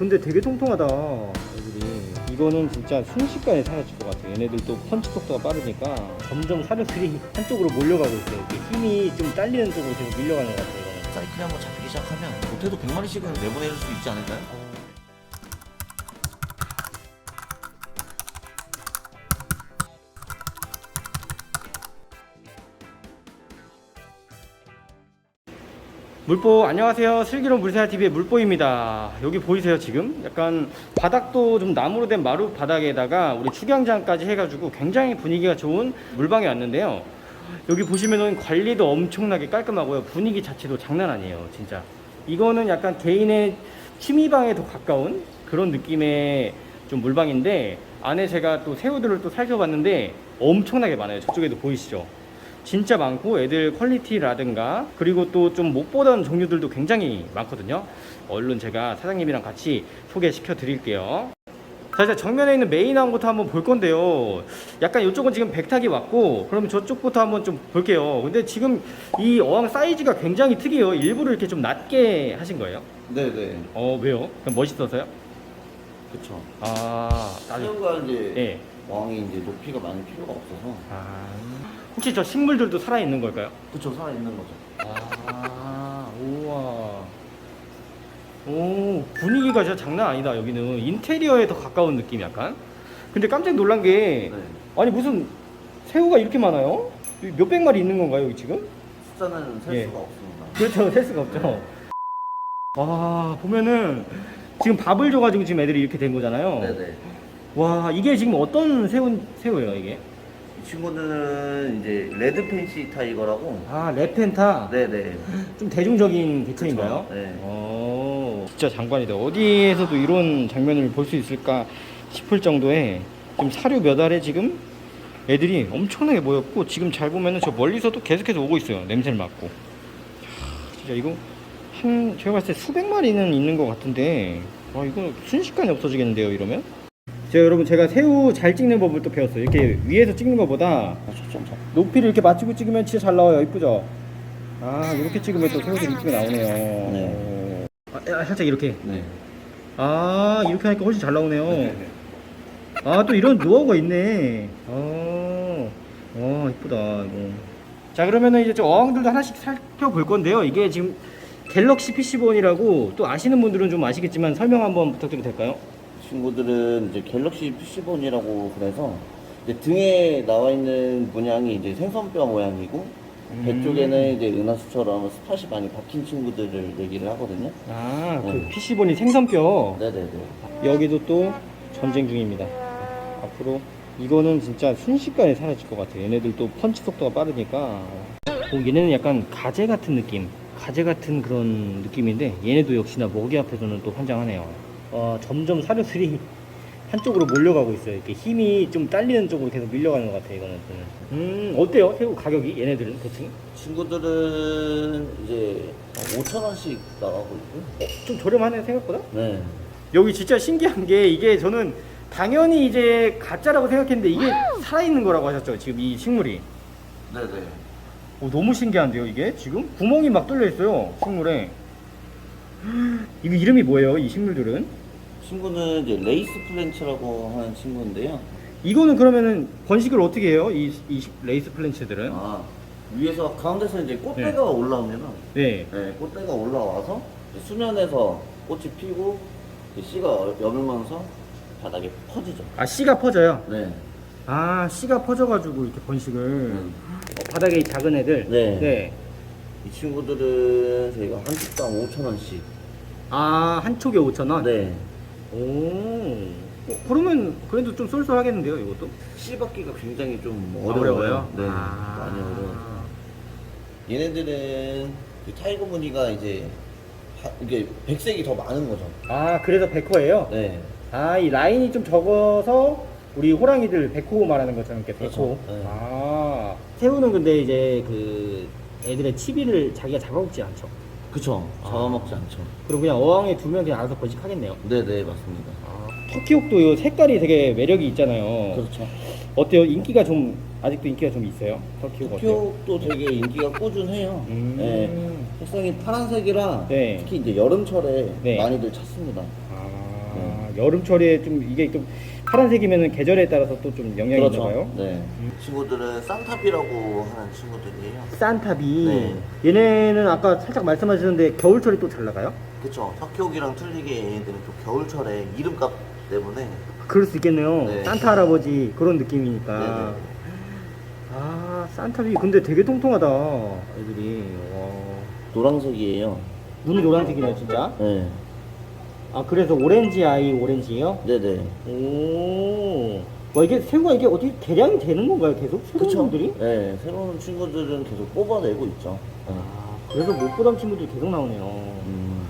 근데 되게 통통하다. 애들이. 이거는 진짜 순식간에 사라질 것 같아. 얘네들도 펀치 속도가 빠르니까 점점 사료들이 한쪽으로 몰려가고 있어요. 이게 힘이 좀 딸리는 쪽으로 계속 밀려가는 것 같아요. 사이클이 한번 잡히기 시작하면 못해도 100마리씩은 내보낼 수 있지 않을까요? 물보 안녕하세요. 슬기로운 물생활 TV의 물보입니다. 여기 보이세요 지금? 약간 바닥도 좀 나무로 된 마루 바닥에다가 우리 축양장까지 해가지고 굉장히 분위기가 좋은 물방에 왔는데요. 여기 보시면은 관리도 엄청나게 깔끔하고요. 분위기 자체도 장난 아니에요 진짜. 이거는 약간 개인의 취미방에 더 가까운 그런 느낌의 좀 물방인데 안에 제가 또 새우들을 또 살펴봤는데 엄청나게 많아요. 저쪽에도 보이시죠 진짜 많고 애들 퀄리티라든가 그리고 또 좀 못 보던 종류들도 굉장히 많거든요. 얼른 제가 사장님이랑 같이 소개시켜 드릴게요. 자, 이제 정면에 있는 메인 항부터 한번 볼 건데요. 약간 이쪽은 지금 백탁이 왔고, 그러면 저쪽부터 한번 좀 볼게요. 근데 지금 이 어항 사이즈가 굉장히 특이해요. 일부러 이렇게 좀 낮게 하신 거예요? 네네. 어, 왜요? 그럼 멋있어서요? 그쵸. 아, 나도. 새우가 이제 예. 왕이 이제 높이가 많이 필요가 없어서 아, 혹시 저 식물들도 살아있는 걸까요? 그쵸 살아 있는 거죠. 아, 우와. 오, 분위기가 진짜 장난 아니다, 여기는. 인테리어에 더 가까운 느낌 약간. 근데 깜짝 놀란 게, 네. 아니, 무슨 새우가 이렇게 많아요? 여기 몇백 마리 있는 건가요, 여기 지금? 숫자는 셀 예. 수가 없습니다. 그렇죠, 셀 수가 없죠. 와, 보면은, 지금 밥을 줘가지고 지금 애들이 이렇게 된 거잖아요. 네네. 와, 이게 지금 어떤 새우, 새우예요, 이게? 이 친구들은 이제 레드 펜시 타이거라고. 아, 레펜타. 네네. 좀 대중적인 개체인가요? 그쵸, 네. 오, 진짜 장관이다. 어디에서도 이런 장면을 볼 수 있을까 싶을 정도의 지금 사료 몇 알에 지금 애들이 엄청나게 모였고 지금 잘 보면은 저 멀리서도 계속해서 오고 있어요. 냄새를 맡고. 하, 진짜 이거 한 제가 봤을 때 수백 마리는 있는 것 같은데 와 이거 순식간에 없어지겠는데요 이러면? 제가 여러분 제가 새우 잘 찍는 법을 또 배웠어요. 이렇게 위에서 찍는 것보다 아. 높이를 이렇게 맞추고 찍으면 진짜 잘 나와요. 이쁘죠? 아, 이렇게 찍으면 또 새우들이 이쁘게 나오네요. 네. 아, 아, 살짝 이렇게. 네. 아, 이렇게 하니까 훨씬 잘 나오네요. 아, 또 이런 노하우가 있네. 아, 와, 이쁘다, 이거. 자, 그러면은 이제 저 어항들도 하나씩 살펴볼 건데요. 이게 지금 갤럭시 PC 본이라고 또 아시는 분들은 좀 아시겠지만 설명 한번 부탁드려도 될까요? 친구들은 이제 갤럭시 푸시본이라고 그래서 이제 등에 나와 있는 문양이 이제 생선뼈 모양이고 배 음. 쪽에는 이제 은하수처럼 스팟이 많이 박힌 친구들을 얘기를 하거든요. 아, 그 네. PC본이 생선뼈. 네네네. 여기도 또 전쟁 중입니다. 앞으로 이거는 진짜 순식간에 사라질 것 같아요. 얘네들도 펀치 속도가 빠르니까. 어, 얘네는 약간 가재 같은 느낌, 가재 같은 그런 느낌인데 얘네도 역시나 먹이 앞에서는 또 환장하네요. 어, 점점 사료들이 한쪽으로 몰려가고 있어요. 이렇게 힘이 좀 딸리는 쪽으로 계속 밀려가는 것 같아요. 이거는. 음, 어때요? 새우 가격이 얘네들은 대충? 친구들은 이제 5천 원씩 나가고 있고. 좀 저렴하네 생각보다. 네. 여기 진짜 신기한 게 이게 저는 당연히 이제 가짜라고 생각했는데 이게 살아있는 거라고 하셨죠 지금 이 식물이 네네. 오, 너무 신기한데요 이게 지금 구멍이 막 뚫려 있어요 식물에 이거 이름이 뭐예요 이 식물들은 친구는 이제 레이스 플랜츠라고 하는 친구인데요. 이거는 그러면은 번식을 어떻게 해요 이, 이 레이스 플랜츠들은 아 위에서 가운데서 이제 꽃대가 네. 올라오면은 네 네, 꽃대가 올라와서 이제 수면에서 꽃이 피고 이제 씨가 여물면서 바닥에 퍼지죠. 아 씨가 퍼져요 네. 아 씨가 퍼져가지고 이렇게 번식을 음. 어, 바닥에 작은 애들 네. 네. 이 친구들은 저희가 한 축당 5천 원씩. 아한 촉에 5천 원 네. 오 어, 그러면 그래도 좀 쏠쏠하겠는데요 이것도 씨 받기가 굉장히 좀 아, 어려워요. 네. 아. 많이 어려워. 얘네들은 그 타이거 무늬가 이제 하- 이게 백색이 더 많은 거죠. 아 그래서 백호예요? 네. 아 이 라인이 좀 적어서 우리 호랑이들 백호 말하는 것처럼 이렇게 백호 그렇죠. 네. 아 새우는 근데 이제 그 애들의 치비를 자기가 잡아먹지 않죠 그쵸. 잡아먹지 않죠. 그럼 그냥 어항에 두면 그냥 알아서 번식하겠네요 네네, 맞습니다. 아, 터키옥도 이 색깔이 되게 매력이 있잖아요 그렇죠. 어때요? 인기가 좀 아직도 인기가 좀 있어요? 터키옥 어때요? 도쿄도 되게 인기가 꾸준해요. 음. 네. 색상이 파란색이라 네. 특히 이제 여름철에 네. 많이들 찾습니다. 아 아, 여름철에 좀 이게 좀 파란색이면 계절에 따라서 또 좀 영향이 있나 봐요. 네. 친구들은 산타비라고 하는 친구들이에요. 산타비. 네. 얘네는 아까 살짝 말씀하셨는데 겨울철에 또잘 나가요? 그쵸. 석효기랑 틀리게 얘네들은 또 겨울철에 이름값 때문에 그럴 수 있겠네요. 네. 산타 할아버지 그런 느낌이니까. 네네. 아 산타비 근데 되게 통통하다 애들이. 와. 노란색이에요. 눈이 노란색이네요 진짜. 네. 아 그래서 오렌지 아이 오렌지요? 네네. 오. 와 이게 새우가 이게 어떻게 개량이 되는 건가요 계속 새로운 그쵸. 분들이? 네. 새로운 친구들은 계속 뽑아내고 있죠. 네. 아 그래서 못 보던 친구들이 계속 나오네요. 음.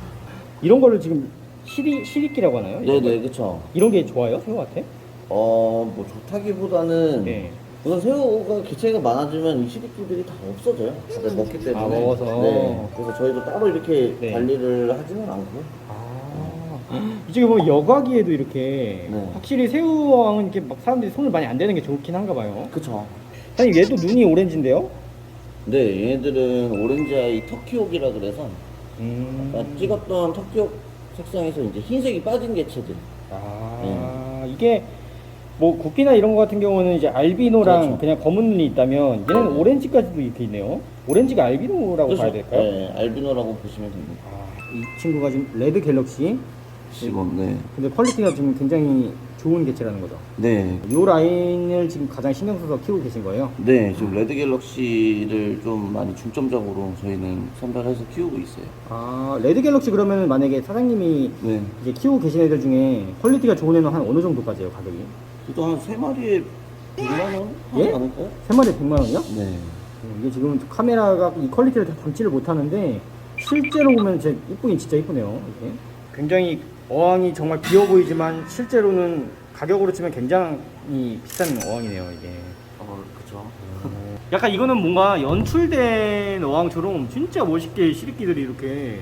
이런 거를 지금 시리 시리끼라고 하나요? 네네, 그쵸. 이런 게 좋아요 새우한테? 어, 뭐 좋다기보다는 네. 우선 새우가 개체가 많아지면 이 시리끼들이 다 없어져요. 다들 먹기 때문에. 아, 먹어서. 네. 그래서 저희도 따로 이렇게 네. 관리를 하지는 않고. 아 이쪽에 보면 여과기에도 이렇게 네. 확실히 새우왕은 이렇게 막 사람들이 손을 많이 안 대는 게 좋긴 한가 봐요. 그쵸. 사장님 얘도 눈이 오렌지인데요? 네, 얘네들은 오렌지 아이 터키옥이라 그래서 음. 아까 찍었던 터키옥 색상에서 이제 흰색이 빠진 개체들. 아 이게 뭐 구피나 이런 거 같은 경우는 이제 알비노랑 그렇죠. 그냥 검은 눈이 있다면 얘는 오렌지까지도 이렇게 있네요. 오렌지가 알비노라고 봐야 될까요? 네, 알비노라고 보시면 됩니다. 아, 이 친구가 지금 레드 갤럭시. 시범, 네. 근데 퀄리티가 지금 굉장히 좋은 개체라는 거죠. 네. 이 라인을 지금 가장 신경 써서 키우고 계신 거예요. 네, 지금 레드 갤럭시를 좀 많이 중점적으로 저희는 선별해서 키우고 있어요. 아 레드 갤럭시 그러면 만약에 사장님이 네. 이제 키우고 계신 애들 중에 퀄리티가 좋은 애는 한 어느 정도까지예요 가격이? 그래도 한세 마리에 100만 원 하지 예? 않을까요? 세 마리에 100만 원이요? 네. 음, 이게 지금 카메라가 이 퀄리티를 다 담지를 못하는데 실제로 보면 진짜 이쁘긴 진짜 이쁘네요 이게 굉장히 어항이 정말 비어 보이지만 실제로는 가격으로 치면 굉장히 비싼 어항이네요 이게 어, 그쵸. 약간 이거는 뭔가 연출된 어항처럼 진짜 멋있게 시리끼들이 이렇게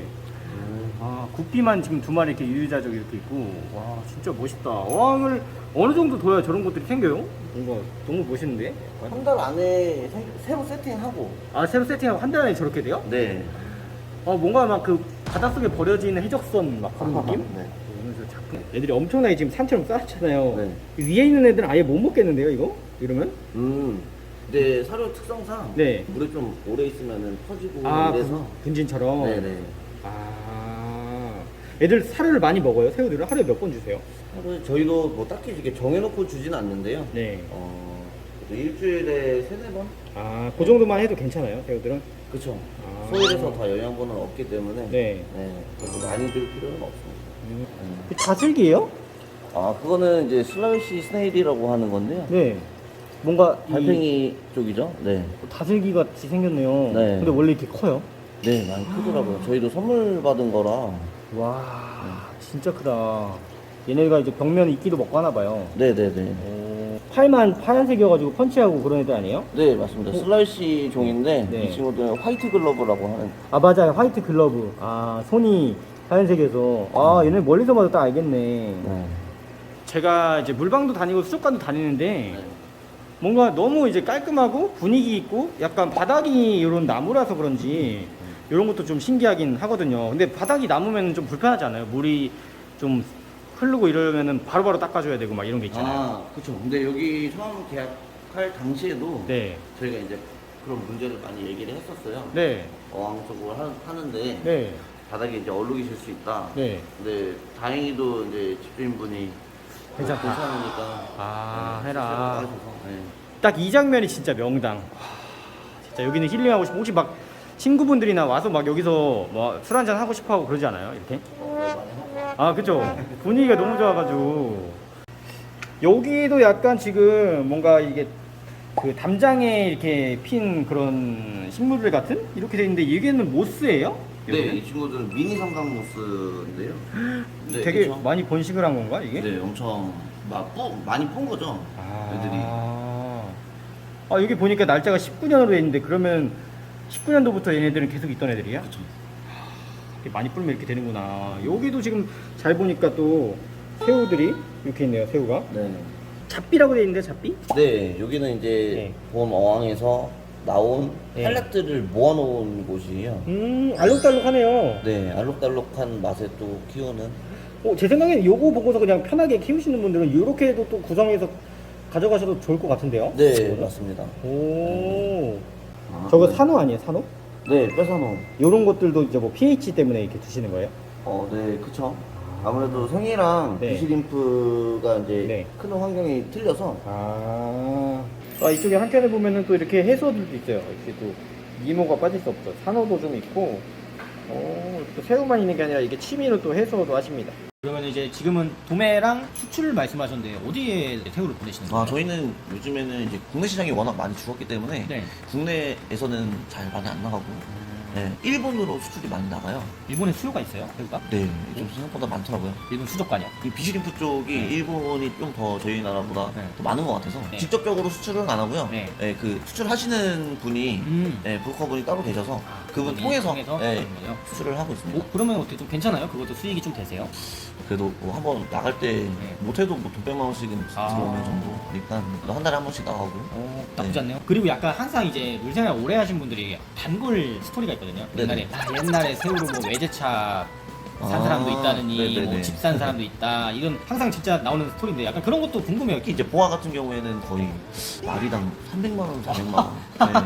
아 구피만 지금 두 마리 이렇게 유유자적 이렇게 있고 와 진짜 멋있다 어항을 어느 정도 둬야 저런 것들이 생겨요? 뭔가 너무 멋있는데? 한 달 안에 새- 새로 세팅하고. 아 새로 세팅하고 한달 안에 저렇게 돼요? 네. 어 뭔가 막 그 바닷속에 버려진 해적선 막 그런 느낌? 네. 작품 애들이 엄청나게 지금 산처럼 쌓았잖아요 네. 위에 있는 애들은 아예 못 먹겠는데요 이거? 이러면? 음. 근데 사료 특성상 네. 물에 좀 오래 있으면은 퍼지고 아 이래서. 분- 분진처럼? 네네. 아 애들 사료를 많이 먹어요 새우들은? 하루에 몇 번 주세요? 하루에 저희도 뭐 딱히 이렇게 정해놓고 주진 않는데요. 네. 어, 그래도 일주일에 세네 번? 아, 그 정도만 해도 괜찮아요, 새우들은? 그쵸. 아. 소일에서 다 영양분은 없기 때문에. 네. 네. 그래서 많이 줄 필요는 없습니다. 음. 다슬기예요? 아, 그거는 이제 슬라이시 스네일이라고 하는 건데요. 네. 뭔가 이 달팽이 쪽이죠? 네. 다슬기 같이 생겼네요. 네. 근데 원래 이렇게 커요? 네, 많이 크더라고요. 저희도 선물 받은 거라. 와, 진짜 크다. 얘네가 이제 벽면 이끼도 먹고 하나 봐요. 네네네. 오, 팔만 파란색이어가지고 펀치하고 그런 애들 아니에요? 네, 맞습니다. 슬라이시 종인데, 네. 이 친구들은 화이트 글러브라고 하는. 아, 맞아요. 화이트 글러브. 아, 손이 하얀색에서. 아, 얘네 멀리서 봐도 딱 알겠네. 네. 제가 이제 물방도 다니고 수족관도 다니는데 뭔가 너무 이제 깔끔하고 분위기 있고 약간 바닥이 이런 나무라서 그런지 이런 것도 좀 신기하긴 하거든요. 근데 바닥이 나무면 좀 불편하지 않아요? 물이 좀 흐르고 이러면은 바로바로 닦아줘야 되고 막 이런 게 있잖아요. 아, 그쵸. 근데 여기 처음 계약할 당시에도 네. 저희가 이제 그런 문제를 많이 얘기를 했었어요. 네. 어항 쪽으로 하, 하는데, 네. 바닥에 이제 얼룩이실 수 있다. 네. 근데 다행히도 이제 집주인분이 괜찮다. 괜찮으니까 아, 네, 해라. 네. 딱 이 장면이 진짜 명당. 와, 진짜 여기는 힐링하고 싶어. 혹시 막 친구분들이나 와서 막 여기서 뭐 술 한잔 하고 싶어 하고 그러지 않아요? 이렇게? 하고. 아 그쵸 분위기가 너무 좋아가지고 여기도 약간 지금 뭔가 이게 그 담장에 이렇게 핀 그런 식물들 같은 이렇게 돼 있는데 이게는 모스예요? 네, 여기는? 이 친구들은 미니 삼각 모스인데요. 네, 되게 그쵸? 많이 번식을 한 건가 이게? 네, 엄청 막 뿌, 많이 푼 거죠. 애들이. 아, 아 여기 보니까 날짜가 19년으로 돼 있는데 그러면 19년도부터 얘네들은 계속 있던 애들이야? 그쵸. 이렇게 많이 뿌리면 이렇게 되는구나 여기도 지금 잘 보니까 또 새우들이 이렇게 있네요 새우가 네. 잡비라고 돼 있는데 잡비? 네, 여기는 이제 네. 본 어항에서 나온 네. 팔렉들을 모아놓은 곳이에요. 음 알록달록하네요 네, 알록달록한 맛에 또 키우는. 어, 제 생각에는 요거 보고서 그냥 편하게 키우시는 분들은 이렇게도 또 구성해서 가져가셔도 좋을 것 같은데요? 네, 맞습니다. 오. 아, 저거 네. 산호 아니에요, 산호? 네, 뺏어놓은. 요런 것들도 이제 뭐 pH 때문에 이렇게 두시는 거예요? 어, 네, 그쵸. 아무래도 생이랑 네. 비시림프가 이제 네. 크는 환경이 틀려서 아. 아, 이쪽에 한켠에 보면은 또 이렇게 해소들도 있어요. 이렇게 또 이모가 빠질 수 없죠. 산호도 좀 있고, 어, 또 새우만 있는 게 아니라 이게 취미로 또 해소도 하십니다. 그러면 이제 지금은 도매랑 수출 말씀하셨는데 어디에 새우를 보내시는 아, 저희는 요즘에는 이제 국내 시장이 워낙 많이 죽었기 때문에 네. 국내에서는 잘 많이 안 나가고 네, 일본으로 수출이 많이 나가요. 일본에 수요가 있어요, 새우가? 네, 좀 생각보다 많더라고요. 일본 수족관이요. 이 비시림프 쪽이 네. 일본이 좀 더 저희 나라보다 네. 더 많은 것 같아서 네. 직접적으로 수출은 안 하고요. 네. 네, 그 수출하시는 분이 음. 네, 브로커 분이 따로 계셔서 아, 그분 그분이 통해서, 통해서 네, 하는 거예요? 수출을 하고 있습니다. 오, 그러면 어떻게 좀 괜찮아요? 그것도 수익이 좀 되세요? 그래도 뭐 한번 나갈 때 네. 못해도 뭐 돈백만 원씩은 아. 들어오는 정도. 일단 한 달에 한 번씩 나가고. 어, 나쁘지 네. 않네요. 그리고 약간 항상 이제 물생활 오래 하신 분들이 단골 스토리가 있거든요. 네네. 옛날에 아, 옛날에 새우로 뭐 외제차 산 아, 사람도 있다느니 네네네. 뭐 집 산 사람도 있다 이런 항상 진짜 나오는 스토리인데 약간 그런 것도 궁금해요. 특히 이제 보아 같은 경우에는 거의 마리당 300만 원, 400만 원. 네.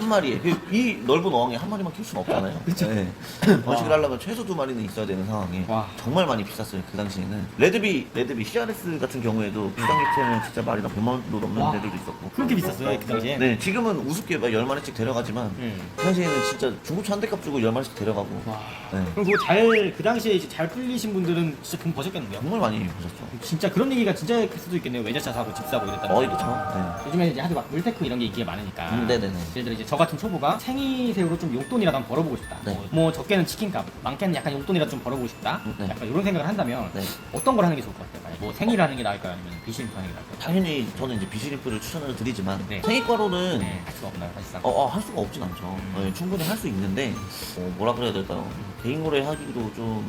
한 마리에 그이 넓은 어항에 한 마리만 키울 수는 없잖아요. 그쵸. 네. 번식을 하려면 최소 두 마리는 있어야 되는 상황에 와. 정말 많이 비쌌어요 그 당시에는. 레드비, 레드비 CRS 같은 경우에도 비싼 개체는 진짜 마리당 100만 원도 넘는 와. 데들도 있었고. 그렇게 비쌌어요 그 당시에. 네, 지금은 우습게 막 10마리씩 데려가지만 음. 그 당시에는 진짜 중고차 한 대 값 주고 10마리씩 데려가고. 와. 네. 그럼 그거 잘 그 당시에 이제 잘 풀리신 분들은 진짜 돈 버셨겠는데요. 정말 많이 보셨죠. 진짜 그런 얘기가 진짜 클 수도 있겠네요. 외제차 사고 집 사고 이랬다는. 어, 얘기가. 그렇죠. 요즘에 이제 하도 막 물테크 이런 게 인기가 많으니까. 음, 네네네. 예를 들어 이제 저 같은 초보가 생이 새우로 좀 용돈이라도 한번 벌어보고 싶다. 네. 뭐, 뭐 적게는 치킨값, 많게는 약간 용돈이라도 좀 벌어보고 싶다. 음, 네. 약간 이런 생각을 한다면 네. 어떤 걸 하는 게 좋을 것 같아요? 만약에 뭐 생이를 하는 게 나을까요? 아니면 비시림프 하는 게 나을까요? 당연히 저는 이제 비시리프를 추천을 드리지만 네. 생이과로는 네, 할 수가 없나요, 사실상? 어, 어, 할 수가 없진 않죠. 네, 충분히 할 수 있는데 어, 뭐라 그래야 될까요? 개인 거래 하기도 좀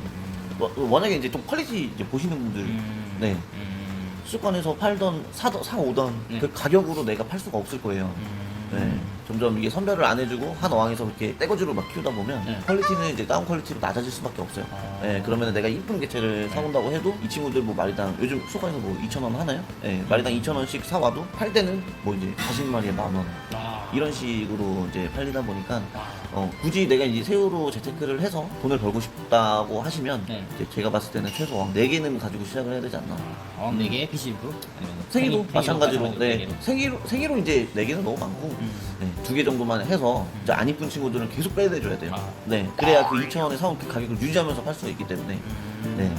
뭐, 만약에 이제 좀 퀄리티 이제 보시는 분들 음, 네. 음, 수족관에서 팔던 사던 사 오던 네. 그 가격으로 내가 팔 수가 없을 거예요. 음. 네. 점점 이게 선별을 안 해주고 한 어항에서 그렇게 떼거지로 막 키우다 보면 네. 퀄리티는 이제 다운 퀄리티로 낮아질 수밖에 없어요. 아. 네, 그러면 내가 이쁜 개체를 사온다고 해도 이 친구들 뭐 마리당 요즘 수족관에서 뭐 2,000원 하나요? 네, 마리당 2,000원씩 사와도 팔 때는 뭐 이제 40마리에 만 원. 아. 이런 식으로 이제 팔리다 보니까 와. 어, 굳이 내가 이제 새우로 재테크를 해서 돈을 벌고 싶다고 하시면 네. 이제 제가 봤을 때는 최소 어항 4개는 가지고 시작을 해야 되지 않나. 어, 4개 비시림프? 아니면 생이도 생이- 마찬가지로 네. 생이로 생이로 이제 4개는 너무 많고 음. 네, 2개 정도만 해서 이제 안 이쁜 친구들은 계속 빼내줘야 돼요. 아. 네. 그래야 그 2,000원에 사온 그 가격을 유지하면서 팔 수가 있기 때문에 음. 네.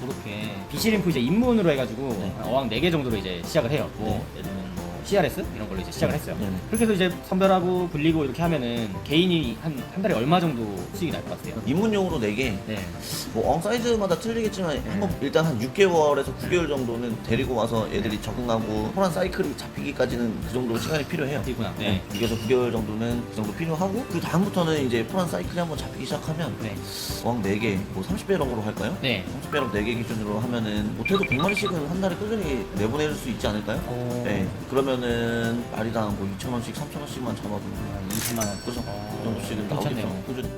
그렇게 비시림프 이제 입문으로 해가지고 네. 어항 4개 정도로 이제 시작을 해요. 뭐 네. 예를 들면 뭐 CRS 이런 걸로 이제 시작을 네. 했어요. 네, 네. 그렇게 해서 이제 선별하고 불리고 이렇게 하면은 개인이 한, 한 달에 얼마 정도 수익이 날 것 같아요? 입문용으로 4개 네. 뭐 어항 사이즈마다 틀리겠지만 한번 일단 한 6개월에서 9개월 정도는 데리고 와서 애들이 적응하고 호란 사이클이 잡히기까지는 그 정도 시간이 필요해요. 그렇구나. 네. 네. 6에서 9개월 정도는 그 정도 필요하고 그 다음부터는 이제 포란 사이클이 한번 잡히기 시작하면 네. 어항 4개, 뭐 30배럭으로 할까요? 네. 30배럭 4개 기준으로 하면은 못해도 100마리씩은 한 달에 꾸준히 내보낼 수 있지 않을까요? 오. 네. 그러면 은 마리당 뭐 2,000원씩, 3,000원씩만 잡아도 한 20만 원. 그죠? 어, 그 정도씩은 괜찮네요. 나오겠죠. 꾸준히.